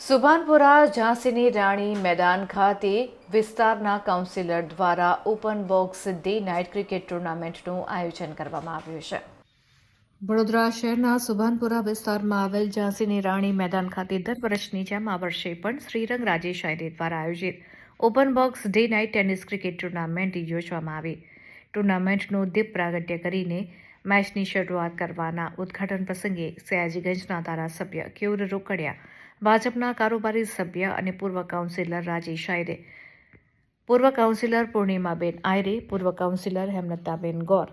સુભાનપુરા ઝાંસીની રાણી મેદાન ખાતે વિસ્તારના કાઉન્સિલર દ્વારા open box day night cricket ટુર્નામેન્ટનું આયોજન કરવામાં આવ્યું છે. વડોદરા શહેરના સુભાનપુરા વિસ્તારમાં આવેલ ઝાંસીની રાણી મેદાન ખાતે દર વર્ષની જેમ આ વર્ષે પણ શ્રીરંગ રાજેશ શાયરે દ્વારા આયોજિત open box day night tennis cricket tournament યોજવામાં આવી. ટુર્નામેન્ટનું દીપ પ્રાગટ્ય કરીને મેચની શરૂઆત કરવાના ઉદ્ઘાટન પ્રસંગે સયાજીગંજના ધારાસભ્ય કેવર રોકડિયા ભાજપના કારોબારી સભ્ય અને પૂર્વ કાઉન્સિલર રાજેશ આયરે. પૂર્વ કાઉન્સિલર પૂર્ણિમાબેન આયરે, પૂર્વ councillor Hemlataben Gor.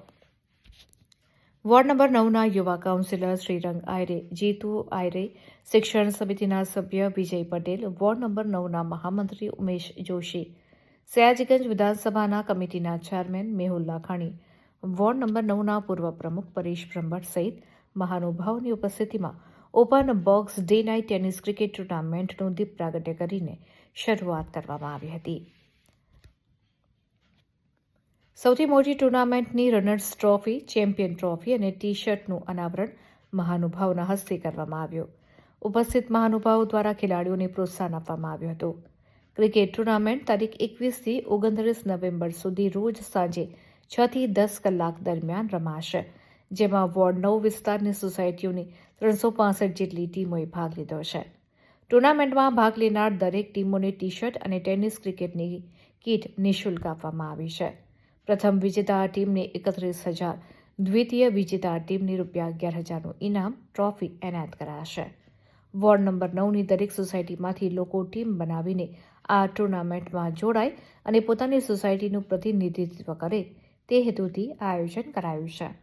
Ward number નવના યુવા કાઉન્સિલર શ્રીરંગ આયરે, જીતુ આયરે, શિક્ષણ સમિતિના સભ્ય વિજય પટેલ, વોર્ડ નંબર નવના મહામંત્રી ઉમેશ જોશી, સયાજીગંજ વિધાનસભાના કમિટીના chairman Mehul Lakhani, ward number નવના પૂર્વ પ્રમુખ પરેશ બ્રહ્મભટ્ટ સહિત મહાનુભાવોની ઉપસ્થિતિમાં open box day night tennis cricket ટુર્નામેન્ટનું દીપ પ્રાગટ્ય કરીને શરૂઆત કરવામાં આવી હતી. સૌથી મોટી ટુર્નામેન્ટની રનર્સ ટ્રોફી, ચેમ્પિયન ટ્રોફી અને ટી શર્ટનું અનાવરણ મહાનુભાવના હસ્તે કરવામાં આવ્યું. ઉપસ્થિત મહાનુભાવો દ્વારા ખેલાડીઓને પ્રોત્સાહન આપવામાં આવ્યું હતું. ક્રિકેટ ટુર્નામેન્ટ તારીખ એકવીસથી ઓગણત્રીસ નવેમ્બર સુધી રોજ સાંજે છથી દસ કલાક દરમિયાન રમાશે, જેમાં વોર્ડ નવ વિસ્તારની સોસાયટીઓની ત્રણસો પાસઠ જેટલી ટીમોએ ભાગ લીધો છે. ટુર્નામેન્ટમાં ભાગ લેનાર દરેક ટીમોને ટી શર્ટ અને ટેનિસ ક્રિકેટની કીટ નિઃશુલ્ક આપવામાં આવી છે. પ્રથમ વિજેતા ટીમને એકત્રીસ હજાર, દ્વિતીય વિજેતા ટીમને રૂપિયા અગિયાર હજારનું ઇનામ, ટ્રોફી એનાયત કરાશે. વોર્ડ નંબર નવની દરેક સોસાયટીમાંથી લોકો ટીમ બનાવીને આ ટુર્નામેન્ટમાં જોડાય અને પોતાની સોસાયટીનું પ્રતિનિધિત્વ કરે તે હેતુથી આયોજન કરાયું છે.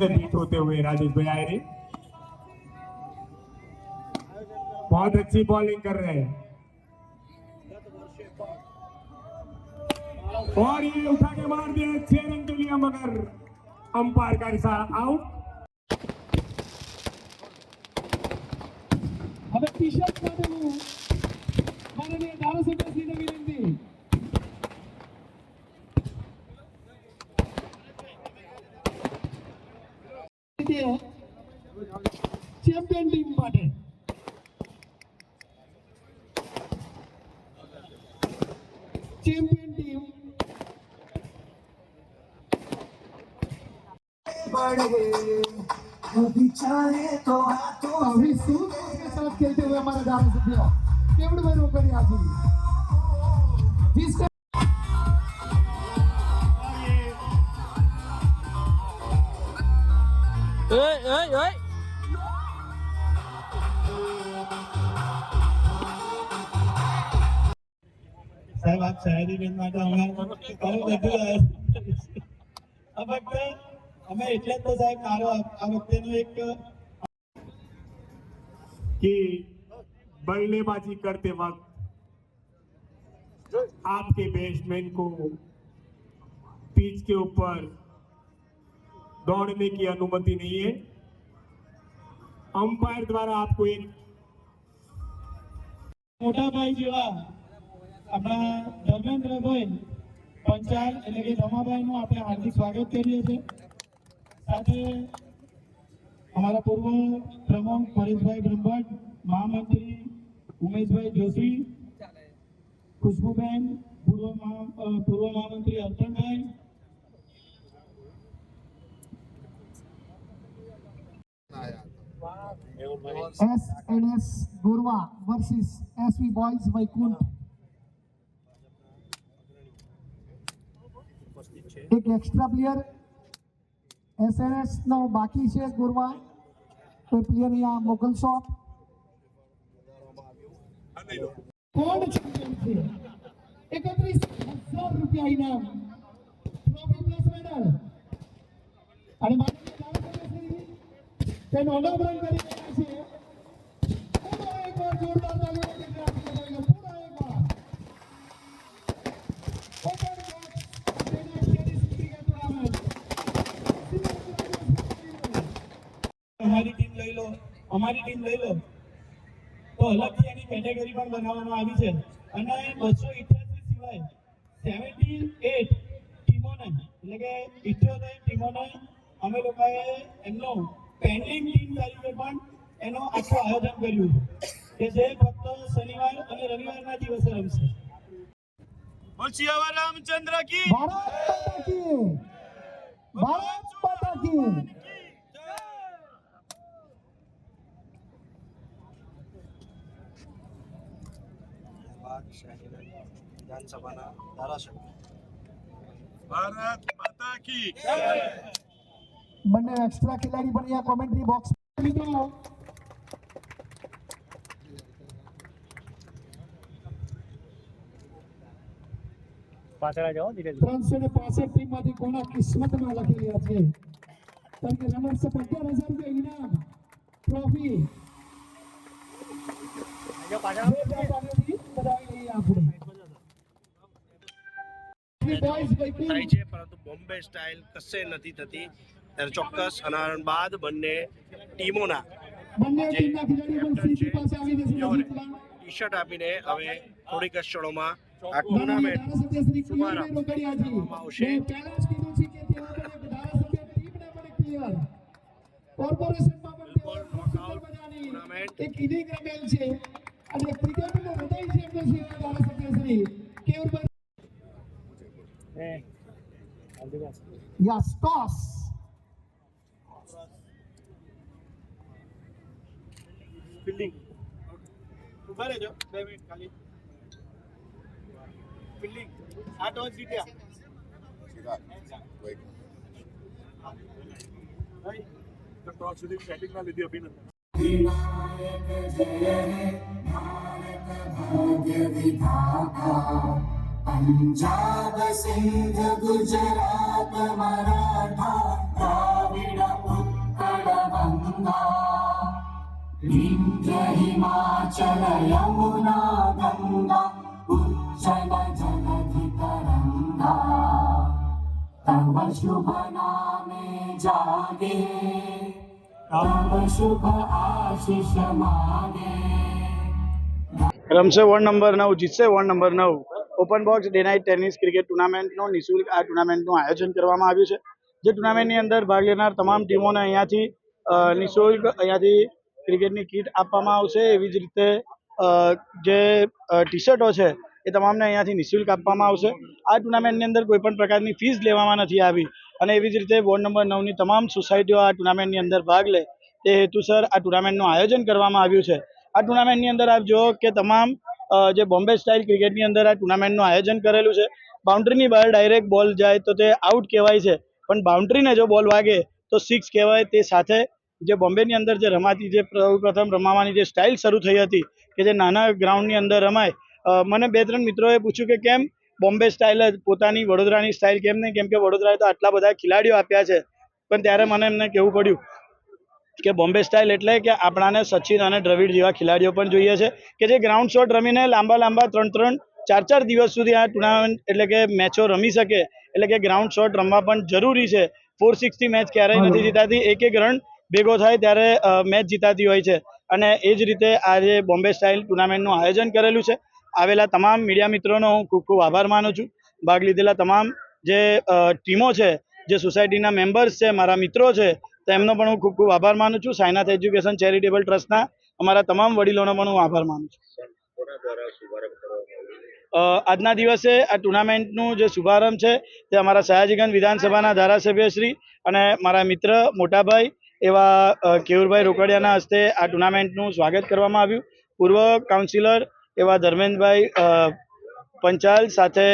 बीट होते हुए राजेश आयरे बहुत अच्छी बॉलिंग कर रहे हैं। और ये उठा के मार दिया छह रन के लिए मगर अंपायर का इशारा आउट ટી શર્ટ માટેનું માનનીય ધારાસભ્યશ્રીને વિનંતી ચેમ્પિયન ટીમ માટે चैंपियन टीम कभी चाहे तो हाथों अभी सूट के साथ खेलते हुए हमारे धारासभ्य केवड़ भाई रोकड़िया जी जिसका સાહેબ આપ શાયરી બેન માટે અમે ઘણું બધું આ વખતે અમે એટલે જ તો સાહેબ મારો આ આ વખતેનું એક कि बल्लेबाजी करते वक्त आपके बैट्समैन को पिच के ऊपर दौड़ने की अनुमति नहीं है अंपायर द्वारा आपको एक મોટા ભાઈ જેવા આપણા ધર્મેન્દ્રભાઈ પંચાલ એટલે કે રમાભાઈનું આપણે હાર્દિક સ્વાગત કરીએ છીએ સાથે અમારા પૂર્વ પ્રમુખ પરેશભાઈ બ્રહ્મભટ્ટ, મહામંત્રી ઉમેશભાઈ જોશી, ખુશ્બુબેન, પૂર્વ પૂર્વ મહામંત્રી Arpanbhai S N S Gorwa versus SV boys Vaikunth. એક એક્સ્ટ્રા પ્લેયર એસએનએસનો બાકી છે ગોરવા તો પ્લેયર અહીંયા મોકલશો કોણ ચેમ્પિયન છે? એકત્રીસ હજાર રૂપિયા ઇનામ. ટ્રોફી પ્લસ મેડલ અને તેનો અનાવરણ કરી રહ્યા છે. જોરદાર અમારી ટીમ લઈ લો. તો અલગથી એની કેટેગરી પણ બનાવવામાં આવી છે. અને બસો ઇઠ્યાસી સિવાય સેવન્ટી એટ ટીમોને એટલે કે ઇઠ્યોતેર ટીમોને અમે લોકોએ એમનો પેન્ડિંગ ટીમ તરીકે પણ એનો આખું આયોજન કર્યું કે જે ફક્ત શનિવાર અને રવિવારના દિવસે રમશે. રામચંદ્ર કી ભારત માતા કી ભારત માતા કી વિધાનસભાના ધારાસભ્ય. ભારત માતા કી બંને એક્સ્ટ્રા ખેલાડી પણ અહીંયા કોમેન્ટ્રી બોક્સ પાછળ જાઓ ત્રણસો ને પાસઠ ટીમમાંથી કોના લખી રહ્યા છે? કારણ કે રનર્સ અગિયાર હજાર રૂપિયા ઇનામ આપણે. થાય છે પરંતુ બોમ્બે સ્ટાઇલ કશે નથી થતી ત્યારે ચોક્કસ અનાવરણ બાદ બંને ટીમોના જે કેપ્ટન તેઓને ટી શર્ટ આપીને હવે થોડીક જ ક્ષણોમાં આ ટુર્નામેન્ટ શુભારંભ કરવામાં આવશે. છે. કોર્પોરેશનમાં પણ નોકઆઉટ ટુર્નામેન્ટ. એક રમેલ અને ક્રિકેટનું હૃદય છે એમનો શ્રી ધારાસભ્ય Shri Kevurbhai yes toss fielding ઉભા રહેજો બે મિનિટ ખાલી ફિલ્ડિંગ આ ટોચ જીત્યા टॉस સુધી બેટિંગ ના લીધી અભિનંદન પંજાબ સિંધ ગુજરાત મરાઠા દ્રાવિડ ઉત્કળ બંગા વિંધ્ય હિમાચલ યમુના ગંગા. ઉચ્ચલ જલધિ તરંગા તવ શુભ નામે જાગે. તવ શુભ આશિષ માગે. રમશે વોર્ડ નંબર નવ, જીતશે વોર્ડ નંબર નવ. Open box, day night tennis, cricket ટુર્નામેન્ટનો નિઃશુલ્ક આ ટુર્નામેન્ટનું આયોજન કરવામાં આવ્યું છે. જે ટુર્નામેન્ટની અંદર ભાગ લેનાર તમામ ટીમોને અહીંયાથી નિઃશુલ્ક અહીંયાથી ક્રિકેટની કીટ આપવામાં આવશે. એવી જ રીતે જે ટી શર્ટો છે, એ તમામને અહીંયાથી નિઃશુલ્ક આપવામાં આવશે. આ ટુર્નામેન્ટની અંદર કોઈ પણ પ્રકારની ફીસ લેવામાં નથી આવી. અને એવી જ રીતે વોર્ડ નંબર નવની તમામ સોસાયટીઓ આ ટુર્નામેન્ટની અંદર ભાગ લે. તે હેતુસર આ ટુર્નામેન્ટનું આયોજન કરવામાં આવ્યું છે. આ ટુર્નામેન્ટની અંદર આપ જુઓ કે તમામ જે બોમ્બે સ્ટાઇલ ક્રિકેટની અંદર આ ટુર્નામેન્ટનું આયોજન કરેલું છે. બાઉન્ડ્રીની બહાર ડાયરેક્ટ બોલ જાય તો તે આઉટ કહેવાય છે. પણ બાઉન્ડ્રીને જો બોલ વાગે તો સિક્સ કહેવાય તે સાથે જે બોમ્બેની અંદર જે રમાતી જે પ્ર- પ્રથમ રમાવાની જે સ્ટાઇલ શરૂ થઈ હતી કે જે નાના ગ્રાઉન્ડની અંદર રમાય. મને બે ત્રણ મિત્રોએ પૂછ્યું કે કેમ બોમ્બે સ્ટાઇલ જ પોતાની વડોદરાની સ્ટાઇલ કેમ નહીં? કેમ કે વડોદરાએ તો આટલા બધા ખેલાડીઓ આપ્યા છે. પણ ત્યારે મને એમને કહેવું પડ્યું કે બોમ્બે સ્ટાઇલ એટલે કે આપણાને સચિન અને દ્રવિડ જેવા ખેલાડીઓ પણ જોઈએ છે કે જે ગ્રાઉન્ડ શોટ રમીને લાંબા લાંબા ત્રણ ત્રણ ચાર ચાર દિવસ સુધી આ ટુર્નામેન્ટ એટલે કે મેચો રમી શકે એટલે કે ગ્રાઉન્ડ શોટ રમવા પણ જરૂરી છે. ફોર સિક્સથી મેચ ક્યારેય નથી જીતાતી એક એક રન ભેગો થાય ત્યારે મેચ જીતાતી હોય છે. અને એ જ રીતે આજે બોમ્બે સ્ટાઇલ ટુર્નામેન્ટનું આયોજન કરેલું છે. આવેલા તમામ મીડિયા મિત્રોનો હું ખૂબ ખૂબ આભાર માનું છું. ભાગ લીધેલા તમામ જે ટીમો છે જે સોસાયટીના મેમ્બર્સ છે મારા મિત્રો છે તો એમનો પણ હું ખૂબ ખૂબ આભાર માનું છું. સાયનાથ એજ્યુકેશન ચેરિટેબલ ટ્રસ્ટના અમારા તમામ વડીલોનો પણ હું આભાર માનું છું. આજના દિવસે આ ટુર્નામેન્ટનું જે શુભારંભ છે તે અમારા સયાજીગંજ વિધાનસભાના ધારાસભ્ય શ્રી અને મારા મિત્ર મોટાભાઈ એવા કેયુરભાઈ રોકડિયાના હસ્તે આ ટુર્નામેન્ટનું સ્વાગત કરવામાં આવ્યું. પૂર્વ કાઉન્સિલર એવા ધર્મેન્દ્રભાઈ પંચાલ સાથે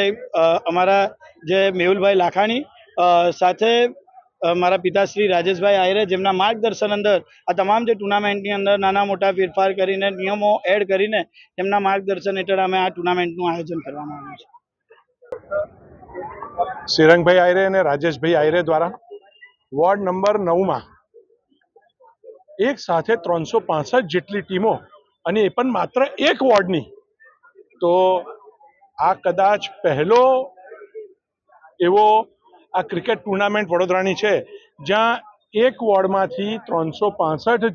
અમારા જે મેહુલભાઈ લાખાણી સાથે મારા પિતાશ્રી રાજેશભાઈ આયરે જેમના માર્ગદર્શન અંદર આ તમામ જે ટુર્નામેન્ટની અંદર નાના મોટા ફેરફાર કરીને, નિયમો એડ કરીને એમના માર્ગદર્શન હેઠળ અમે આ ટુર્નામેન્ટનું આયોજન કરવામાં આવ્યું છે. શ્રીરંગભાઈ આયરે અને રાજેશભાઈ આયરે દ્વારા વોર્ડ નંબર નવમાં એક સાથે ત્રણસો જેટલી ટીમો અને એ પણ માત્ર એક વોર્ડની. તો આ કદાચ પહેલો એવો આ ક્રિકેટ ટુર્નામેન્ટ વડોદરાની છે, જ્યાં એક વોર્ડમાંથી ત્રણસો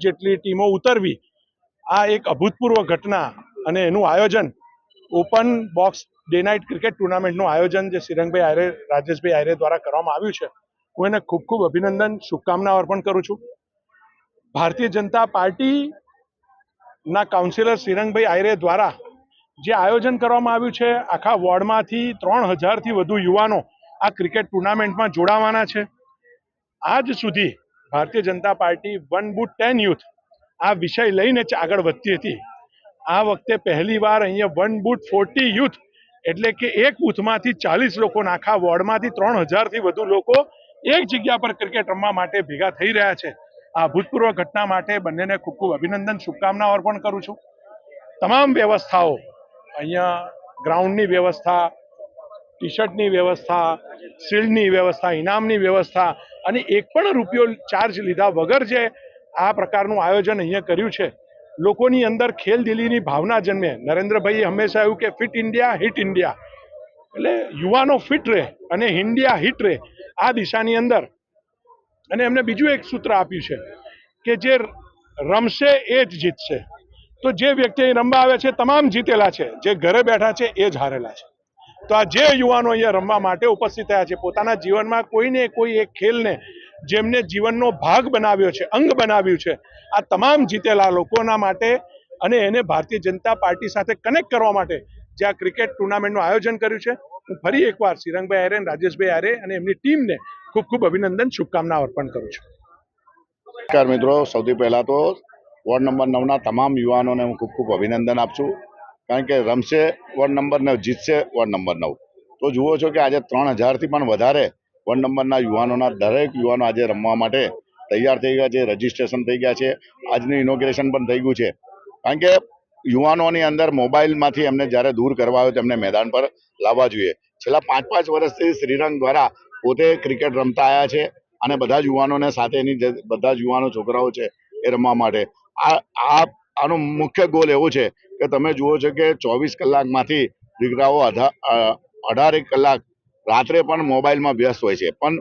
જેટલી ટીમો ઉતરવી. આ એક અભૂતપૂર્વ ઘટના અને એનું આયોજન open box day night cricket ટુર્નામેન્ટનું આયોજન જે શ્રીરંગભાઈ આયરે, રાજેશભાઈ આયરે દ્વારા કરવામાં આવ્યું છે, હું એને ખૂબ ખૂબ અભિનંદન, શુભકામના અર્પણ કરું છું. ભારતીય જનતા પાર્ટીના કાઉન્સિલર શ્રીરંગભાઈ આયરે દ્વારા જે આયોજન કરવામાં આવ્યું છે, આખા વોર્ડમાંથી ત્રણ હજારથી વધુ યુવાનો આ ક્રિકેટ ટુર્નામેન્ટમાં જોડાવાના છે. આજ સુધી Bharatiya Janata party one booth ten youth આ વિષય લઈને જ આગળ વધતી હતી. આ વખતે પહેલીવાર અહીંયા વન બુટ ફોર્ટી યુથ એટલે કે એક બૂથમાંથી ચાલીસ લોકોના આખા વોર્ડમાંથી ત્રણ હજારથી વધુ લોકો એક જગ્યા પર ક્રિકેટ રમવા માટે ભેગા થઈ રહ્યા છે. આ ભૂતપૂર્વ ઘટના માટે બંનેને ખૂબ ખૂબ અભિનંદન શુભકામનાઓ અર્પણ કરું છું. તમામ વ્યવસ્થાઓ અહીંયા ગ્રાઉન્ડની વ્યવસ્થા ટી શર્ટની વ્યવસ્થા શિલ્ડની વ્યવસ્થા, ઇનામની વ્યવસ્થા અને એક પણ રૂપિયો ચાર્જ લીધા વગર જે આ પ્રકારનું આયોજન અહીંયા કર્યું છે. લોકોની અંદર ખેલદિલીની ભાવના જન્મે. નરેન્દ્રભાઈએ હંમેશા એવું કે ફિટ ઇન્ડિયા હિટ ઇન્ડિયા એટલે યુવાનો ફિટ રહે અને ઇન્ડિયા હિટ રહે આ દિશાની અંદર. અને એમને બીજું એક સૂત્ર આપ્યું છે કે જે રમશે એ જ જીતશે. તો જે વ્યક્તિ રમવા આવે છે, તમામ જીતેલા છે. જે ઘરે બેઠા છે, એ જ હારેલા છે. તો આ જે યુવાનો અહીંયા રમવા માટે ઉપસ્થિત થયા છે, પોતાના જીવનમાં કોઈને કોઈ એક ખેલને જેમને જીવનનો ભાગ બનાવ્યો છે, અંગ બનાવ્યું છે, આ તમામ જીતેલા લોકોના માટે અને એને ભારતીય જનતા પાર્ટી સાથે કનેક્ટ કરવા માટે જે આ ક્રિકેટ ટુર્નામેન્ટનું આયોજન કર્યું છે, હું ફરી એકવાર શ્રીરંગભાઈ આરે રાજેશભાઈ આરે અને એમની ટીમને ખૂબ ખૂબ અભિનંદન, શુભકામના અર્પણ કરું છું. નમસ્કાર મિત્રો, સૌથી પહેલા તો વોર્ડ નંબર નવના તમામ યુવાનોને હું ખૂબ ખૂબ અભિનંદન આપું છું. કારણ કે રમશે વોર્ડ નંબર નવ, જીતશે વોર્ડ નંબર નવ. તો જુઓ છો કે આજે ત્રણ હજારથી પણ વધારે વોર્ડ નંબરના યુવાનોના દરેક યુવાનો આજે રમવા માટે તૈયાર થઈ ગયા છે રજીસ્ટ્રેશન થઈ ગયા છે, આજનું ઇનોગ્રેશન પણ થઈ ગયું છે. કારણ કે યુવાનોની અંદર મોબાઈલમાંથી એમને જ્યારે દૂર કરવા આવ્યો તેમને મેદાન પર લાવવા જોઈએ. છેલ્લા પાંચ પાંચ વર્ષથી શ્રીરંગ દ્વારા પોતે ક્રિકેટ રમતા આવ્યા છે અને બધા જ યુવાનોને સાથે એની બધા જ યુવાનો છોકરાઓ છે એ રમવા માટે. આ આનો મુખ્ય ગોલ એવો છે કે તમે જુઓ છો કે ચોવીસ કલાકમાંથી દીકરાઓ અઢા અઢાર કલાક રાત્રે પણ મોબાઈલમાં વ્યસ્ત હોય છે. પણ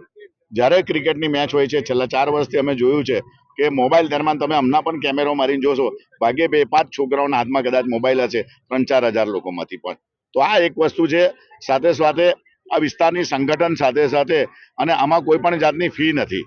જ્યારે ક્રિકેટની મેચ હોય છે, છેલ્લા ચાર વર્ષથી અમે જોયું છે કે મોબાઈલ દરમિયાન તમે હમણાં પણ કેમેરો મારીને જોશો, ભાગ્યે બે, પાંચ છોકરાઓના હાથમાં કદાચ મોબાઈલ હશે, ત્રણ, ચાર હજાર લોકોમાંથી પણ. તો આ એક વસ્તુ છે સાથે સાથે આ વિસ્તારની સંગઠન સાથે સાથે અને આમાં કોઈ પણ જાતની ફી નથી.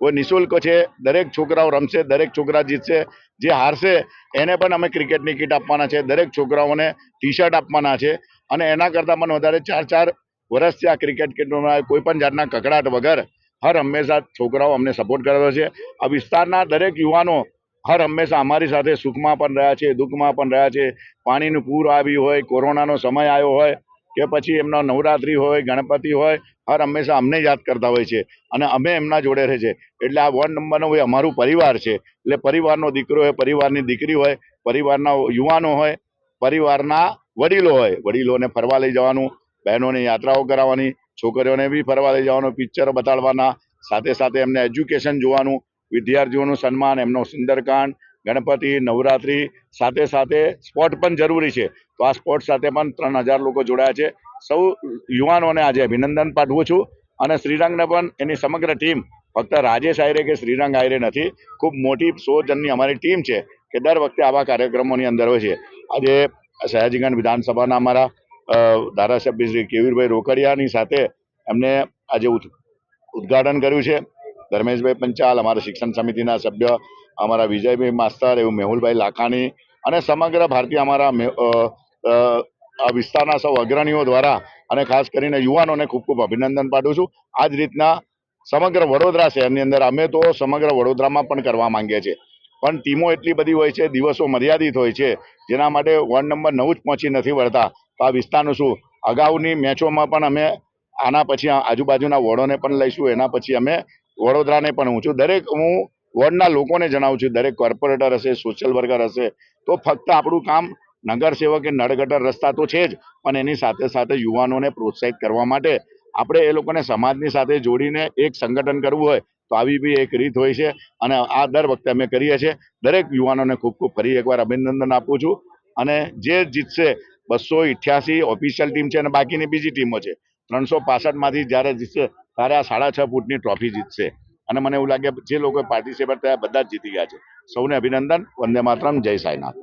કોઈ નિઃશુલ્ક છે દરેક છોકરાઓ રમશે દરેક છોકરા જીતશે જે હારશે એને પણ અમે ક્રિકેટની કીટ આપવાના છે દરેક છોકરાઓને ટી શર્ટ આપવાના છે અને એના કરતાં પણ વધારે ચાર ચાર વર્ષથી આ ક્રિકેટ કીટમાં કોઈ પણ જાતના કકડાટ વગર હર હંમેશા છોકરાઓ અમને સપોર્ટ કરેલો છે. આ વિસ્તારના દરેક યુવાનો હર હંમેશા અમારી સાથે સુખમાં પણ રહ્યા છે, દુઃખમાં પણ રહ્યા છે. પાણીનું પૂર આવ્યું હોય, કોરોનાનો સમય આવ્યો હોય કે પછી એમનો નવરાત્રિ હોય, ગણપતિ હોય, હર હંમેશા અમને યાદ કરતા હોય છે અને અમે એમના જોડે રહે છે. એટલે આ વોર્ડ નંબરનો ભાઈ અમારું પરિવાર છે. એટલે પરિવારનો દીકરો હોય, પરિવારની દીકરી હોય, પરિવારના યુવાનો હોય, પરિવારના વડીલો હોય. વડીલોને ફરવા લઈ જવાનું, બહેનોને યાત્રાઓ કરાવવાની, છોકરીઓને બી ફરવા લઈ જવાનું, પિક્ચર બતાડવાના, સાથે સાથે એમને એજ્યુકેશન જોવાનું, વિદ્યાર્થીઓનું સન્માન, એમનો સુંદરકાંડ ગણપતિ, નવરાત્રિ સાથે સાથે સ્પોર્ટ પણ જરૂરી છે. તો આ સ્પોર્ટ સાથે પણ ત્રણ હજાર લોકો જોડાયા છે. સૌ યુવાનોને આજે અભિનંદન પાઠવું છું અને શ્રીરંગને પણ એની સમગ્ર ટીમ, ફક્ત રાજેશ આયરે કે શ્રીરંગ આયરે નથી, ખૂબ મોટી સો જણની અમારી ટીમ છે કે દર વખતે આવા કાર્યક્રમોની અંદર હોય છે. આજે સયાજીગંજ વિધાનસભાના અમારા ધારાસભ્ય શ્રી કેવીરભાઈ રોકડિયાની સાથે એમને આજે ઉદ- ઉદ્ઘાટન કર્યું છે. ધર્મેશભાઈ પંચાલ, અમારા શિક્ષણ સમિતિના સભ્ય, અમારા વિજયભાઈ માસ્તર એવું મેહુલભાઈ લાખાણી અને સમગ્ર ભારતીય અમારા આ વિસ્તારના સૌ અગ્રણીઓ દ્વારા અને ખાસ કરીને યુવાનોને ખૂબ ખૂબ અભિનંદન પાઠવું છું. આ જ રીતના સમગ્ર વડોદરા શહેરની અંદર અમે તો સમગ્ર વડોદરામાં પણ કરવા માંગીએ છીએ. પણ ટીમો એટલી બધી હોય છે, દિવસો મર્યાદિત હોય છે, જેના માટે વોર્ડ નંબર નવ જ પહોંચી નથી વળતા. તો આ વિસ્તારનું શું? અગાઉની મેચોમાં પણ અમે આના પછી આજુબાજુના વોર્ડોને પણ લઈશું, એના પછી અમે વડોદરાને પણ હું છું. દરેક હું વોર્ડના લોકોને જણાવું છું. દરેક કોર્પોરેટર હશે, સોશિયલ વર્કર હશે, તો ફક્ત આપણું કામ નગર સેવક કે નળગટર રસ્તા તો છે જ, પણ એની સાથે સાથે યુવાનોને પ્રોત્સાહિત કરવા માટે આપણે એ લોકોને સમાજની સાથે જોડીને એક સંગઠન કરવું હોય, તો આવી બી એક રીત હોય છે. અને આ દર વખતે અમે કરીએ છીએ. દરેક યુવાનોને ખૂબ ખૂબ ફરી એકવાર અભિનંદન આપું છું. અને જે જીતશે બસો ઇઠ્યાસી ઓફિશિયલ ટીમ છે અને બાકીની બીજી ટીમો છે. ત્રણસો પાસઠમાંથી જ્યારે જીતશે ત્યારે આ સાડા છ ફૂટની ટ્રોફી જીતશે. અને મને એવું લાગે જે લોકો પાર્ટિસિપેટ થયા બધા જ જીતી ગયા છે. સૌને અભિનંદન, વંદે માતરમ, જય સાંઈનાથ.